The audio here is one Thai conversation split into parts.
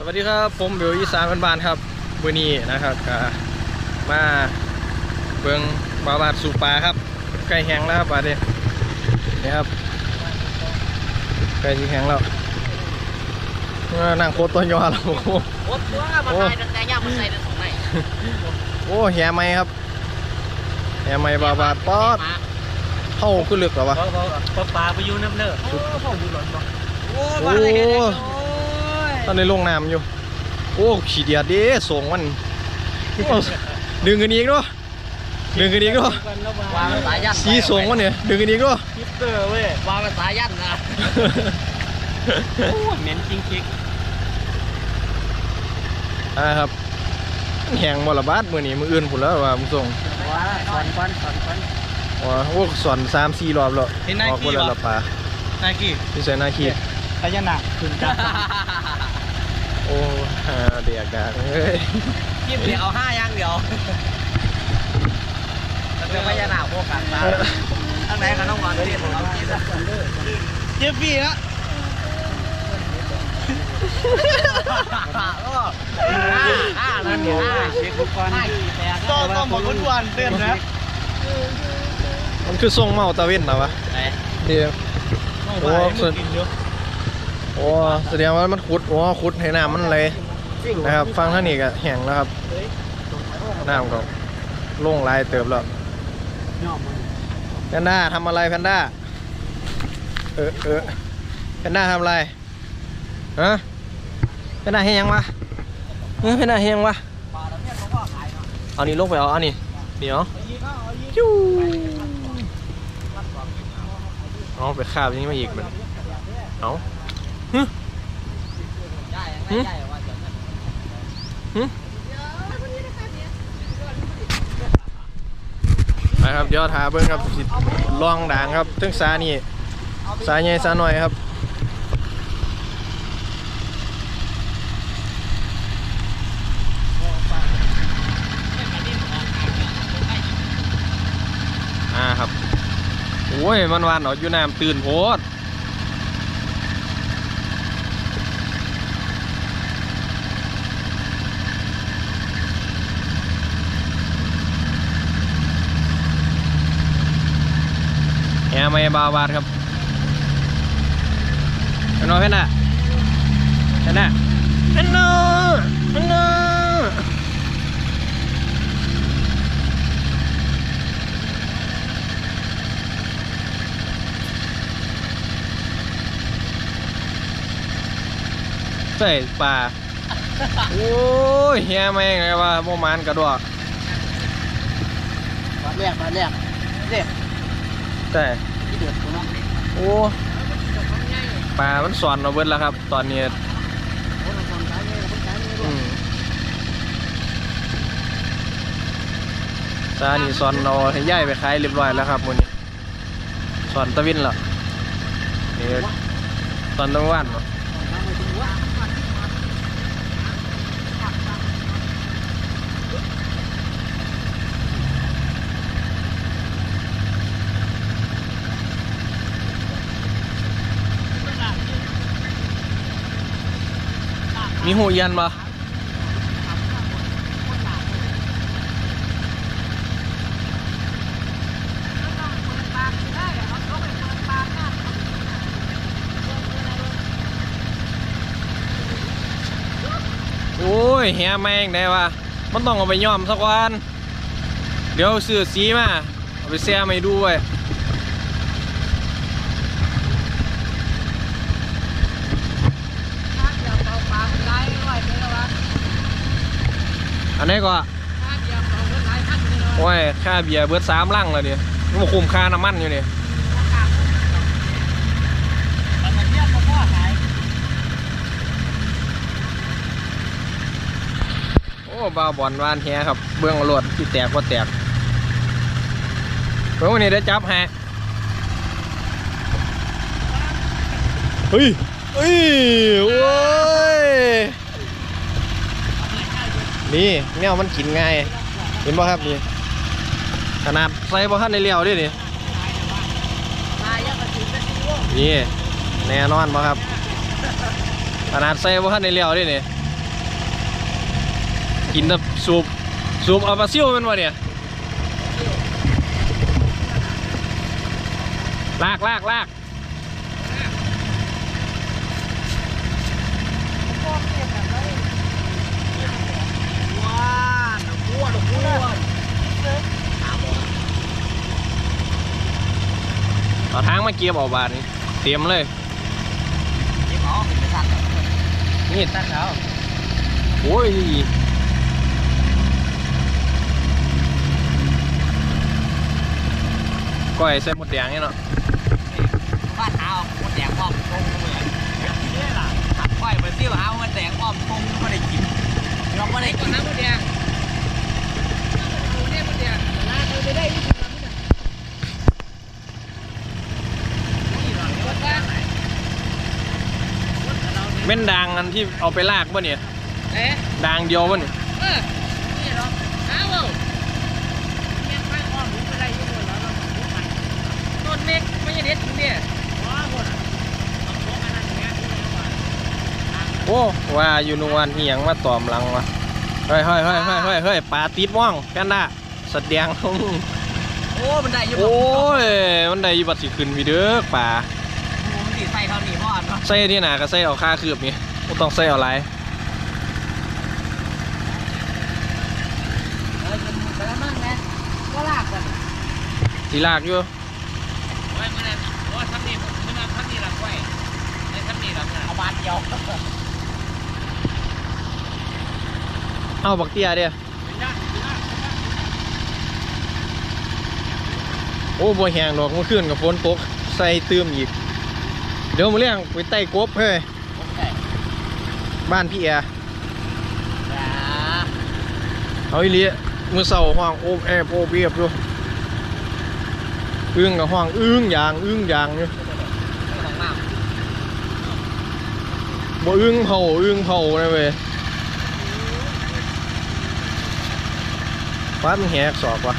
สวัสดีครับ ผมเบลอีสานบ้านๆครับวันนี้นะครับก็มาเบิงบาบาดสู่ปลาครับไก่แห้งแล้วครับบาดนี้นี่ครับไก่ที่แห้งแล้วนั่งโคตรตัวยอแล้วโอ้โหโอ้ตัวมาใส่ตั้งแต่ย่างมาใส่ตั้งสองไหนโอ้แหไหมครับแหไหมบาบาดป๊อดเข้าขึ้นลึกเหรอวะเพราะเพราะปลาไปอยู่น้ำเลิกโอ้พ่อดูหล่นบ่โอ้โอ้มาเลยเห็นเลยโอ้ย ตอนในลงน้ำอยู่ โอ้ขี้เดียดเด้ส่งมันโอ้ดึงกันอีกเนาะดึงกันอีกเนาะวางสายยันสีส่งมันเนี่ยดึงกันอีกเนาะคิปเตอร์เว้ยวางสายยันนะโอ้เหม็นจริงคิกอ่าครับแหงบอละบาดมือนี้มืออื่นผุนแล้วว่ามึงส่งว้าสอนควันสอนควันว้าโอ้สอนสามสี่รอบแล้วออกบ่แล้วละปลานากี้ที่ใส่หน้าขีดพญานาคขึ้นจาก โอ้หาเดียกดังเฮ้ยยิ้มเดียวเอาห้าย่างเดียวแล้วก็พญานาคพวกกันมาข้างไหนก็ต้องวางที่ผมเอาที่ละเจ็บปีละห้านั่นเนี่ยห้าเช็คทุกคนห้ากี่แปดต้องต้องบอกคนวันเต้นนะมันคือส่งเมาตะเวนเหรอวะไหนเดี๋ยวโอ้สุดกินเยอะ โอ้แสดงว่ามันขุดโอ้ขุดให้น้ำมันเลยนะครับ ฟังท่างนี้ก็แห้งแล้วครับน้ำก็ลงลายเติบแล้วย่อมแพนด้าทำอะไรแพนด้าเออเออแพนด้าทำอะไรฮะแพนด้าเฮียงวะเออแพนด้าเฮียงวะปลาเนี่ยเขาก็ขายเนาะเอานี่ลงไปเอาอันนี้เดี๋ยวจู้เอาไปคาบอย่างนี้มาอีกมันเอา ได้ไม่ได้ว่าจะนั่นนะครับเดี๋ยวถาเบิ้งครับสิลองด่างครับทึงสานี่สายใหญ่สาหน่อยครับอ่าครับโอ้ยมันวานเอาอยู่น้ำตื่นโพด แอร์ไม่บาวาดครับเนไหมเพื่นน่ะเห็นน่ะเห็นน่ะเห็นน่ะใส่ปลาโอ้ยเฮียไม่งไงวะโมมานกระดวกมาแรกมาเรียกใช่ที่เดือดกู เนาะโอ้ปลามันสอนเราเบิดแล้วครับ ตอนนี้อืมซานี่สอนเราให้ย่ายไปขายเรียบร้อยแล้วครับวันนี้สอนตะวินเหรอเนี่สอนตะวันเหรอ มีหูยันปะโอ้ยเฮียแม่งได้วะมันต้องเอาไปย้อมสักวัน เดี๋ยวซื้อสีมา เอาไปแซ่ไม่ดูไว้ย ถ้าเดี๋ยวเอาปลาไปไล่ไว้ไปแล้ววะ อันนี้ก็โอ้ยค่าเบียร์เบิดสามลังแล้วเนี่ยมันคุมค่าน้ำมันอยู่เนี่ยโอ้บาบอลวานแฮครับ เบื้องรวดที่แตกก็แตกเบื้อวันนี้ได้จับแฮเฮ้ยเฮ้ยโอ้ย นี่แนวมันกินง่าย เห็นป่ครับนี่ขนาดใส่บ่ทันในเลี้ยวด้วยนี่นี่แน่นอนป่ครับขนาดใส่บ่ทันในเลี้ยวด้วยนี่กินแบบสูบสูบเอาปลาซิวเป็นวะเนี่ยลากลากลาก ว้านอ้วนอ้วน เอาทาง มาเก็บเอาบานนี้เตรียมเลยยี่ห้อเป็นสัตว์นี่สัตว์เขาโอ้ยก้อยใส่หมดแดงนี่เนาะบ้านเท้ามันแดงป้อมทงเหมือนนี่ล่ะขับค่อยไปเที่ยวเท้ามันแดงป้อมทงไม่ได้กินเราไม่ได้กินน้ำหมันแดงเนี่ยมันแดงลากไปได้ที่สุดนี่หรอรถบ้านไหน เม่ นดังอันที่เอาไปลากป่ะเนี่ยเอ๊ะดังเดียวป่ะเนี่ยเออนี่หรออ้าวเนี่ยข้างอ้อมรู้ไปได้ยังไงแล้วเรารู้ไปต้นเมฆไม่ใช่เด็ดเนี่ยว้าวหมดอะต้องโค้งอันนั้นอย่างเงี้ยโอ้ว่าอยู่นวลเอียงมาตอมหลังวะเฮ้ยเฮ้ยเฮ้ยเฮ้ยเฮ้ยเฮ้ยปลาติดม่องแพนด้าสดแดงโอ้มันได้อยู่โอ้ยมันได้อยิบัตสิขึ้นวีเด้อป่ามัน สีใส่เขาหนีพอดเนาะใส่ที่หนาก็ใส่เอาค่าคืบนี่บ่ต้องใส่เอาไรเออเป็นไปแล้วมั่งนะก็ลากกันสีลากอยู่ไว้เมื่อนั้นว่าทำนี่เมื่อนั้นทำนี่หลักไว้ในทำนี่หลักเอาบาทเดียวเอาบักเตียเดียโอ้บ่แหงดอกเมื่อคืนกับฝนตกใส่เติมอีก เดี๋ยวมาเลี้ยงไปไต่กบเฮ้ยบ้านพี่แอร์เอาอีหลีมือเสาห้องโอบแอบโอบเบียบอยู่อึ้งกับห้องอึ้งยางอึ้งยางอยู่บ่อึ้งเผาอึ้งเผาเลยเว้ยฟ้ามันแหกสอบวะ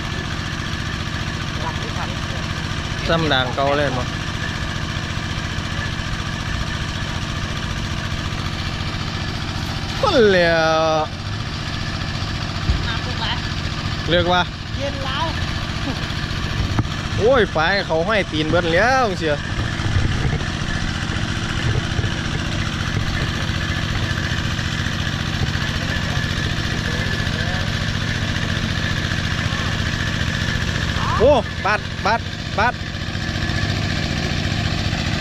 ซ้ำด่างเก่าเล่นบ่ ก็แล้วเลือกว่าเย็นแล้วโอ้ยฝ่ายเขาให้ตีนเบิดแล้วเสียโอ้บัดบัดบัด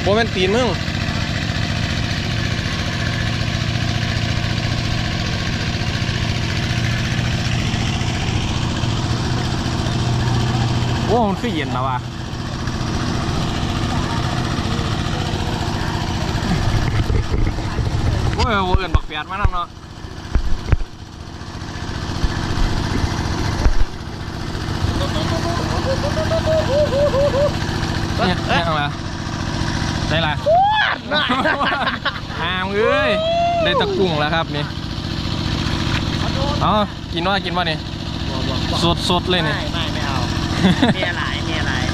โบเป็นตีนมึง โอ้มันคือเย็นแล้วว่ะโอ้ยโอ้เอื่นบักเปียดมานำเนาะเนี่ยเนี่ยเอาละได้ละหามเอ้ยได้ตะกุ้งแล้วครับนี่ เอากินว่ากินว่านี่สดสดๆเลยนี่ไม่ไม่ไม่เอาเมียหลายเมียหลาย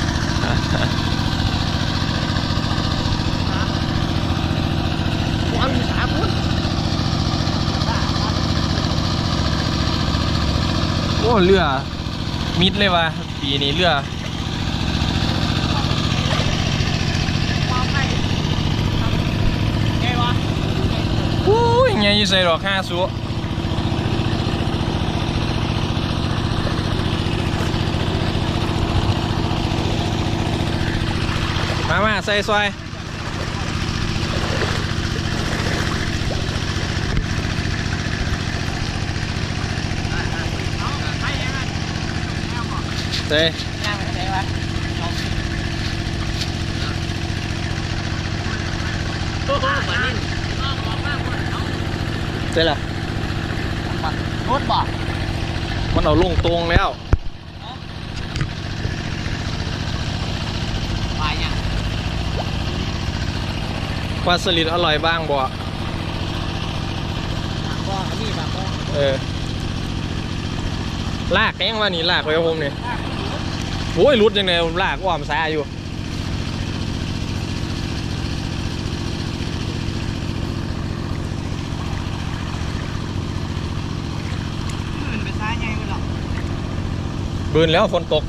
วันสามคนโอ้เรือ มิดเลยว่ะปีนี้เรือไงวะอู้ยไงอยู่ใส่ดอกห้าสัว มามาใส่ซอยไปยังไงใส่ย่างไปไหนวะโอ้โหเหมือนนี่ใส่ละมันรถบอกมันเอาลงตรงแล้ว ปลาสลิดอร่อยบ้างบ่บ่อันนี้บ่เออ ลากแกงว่านี่ลากไปกับผมเนี่ยโอ้ยรุดยังไงลากอ่อมซ้ายอยู่บืนแล้วฝนตก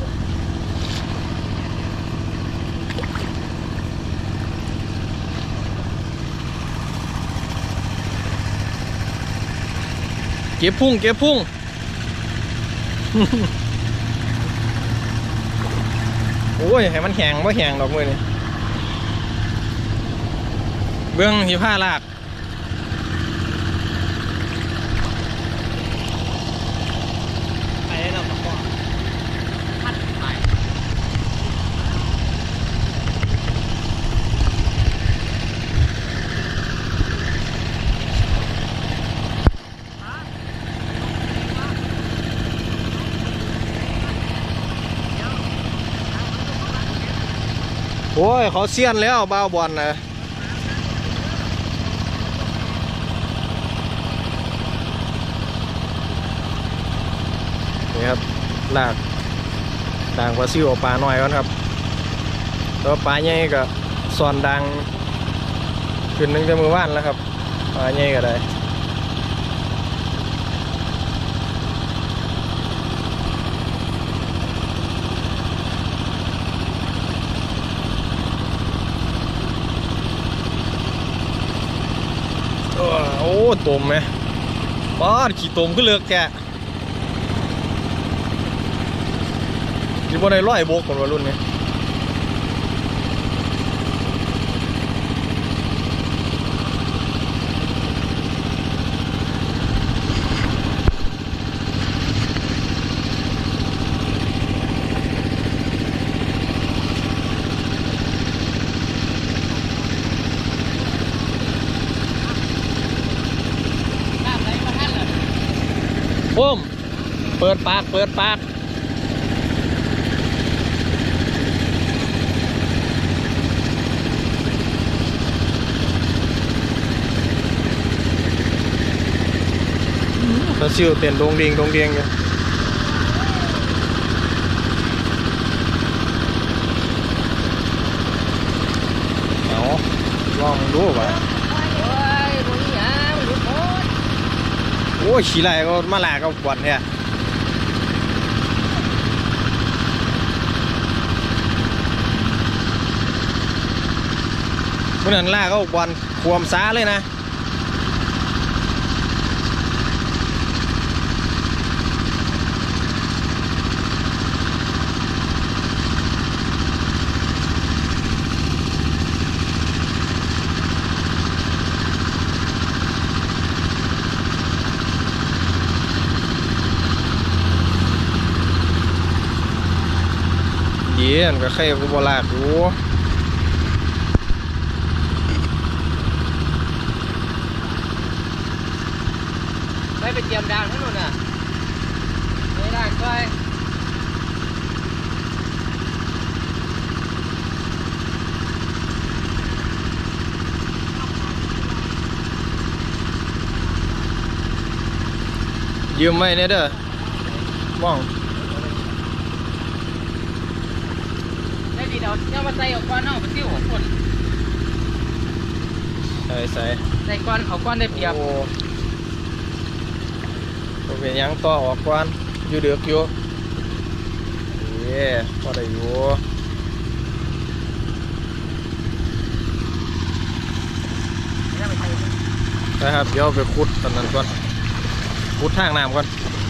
เก็บพุ่งเก็บพุ่ง โอ้ยให้มันแหงว่าแหงดอกมือนี่เบื้องหิผ้าลาก ไปได้เราก็พัดไป โอ้ย เขาเสียนแล้วบ้าบอลนะนี่ครับลากด่างปลาซิวปลาหน่อยก่อนครับแตัวปลาใหญ่ก็ซอนดังขึ้นนึงจะมือว่านแล้วครับปลาใหญ่ก็ได้ เออโอ้ตมไหมป้านขี่ตมก็เลือกแกยี่บ่ได้ร้อยโบกคนวัยรุ่นเนี่ย ปุ้มเปิดปาก เปิดปากปลาซิวเต้นโดงเดียงโดงเดียงอยู่เอาลองดูว่ะ โอ้ยบ่มีหยังมันอยู่โคตร โอ้ ยขี่ไรก็มาลากับกวนเนี่ยเมื่อนั้นลากเขาบอลควมซ้าเลยนะ เย็นก็แค่กูบลากอยู่ไปไปเตรียมดางทั้งนู้นน่ะไม่ได้ก็ยืมไว้เนี่ยเด้อม่อง ได้ดีเดี๋ยวเอามาใส่เอาก้อนเอาไปซิ่วของคนใส่ใส่ใส่ก้อนเอาก้อนได้เปรียบโอ้บ่เป็นหยังต่อออกก่อนอยู่เดือกอยู่เย้พอได้อยู่ไม่ได้ไปใส่นะครับเดี๋ยวไปขุดตอนนั้นก่อนขุดทางน้ำก่อนเ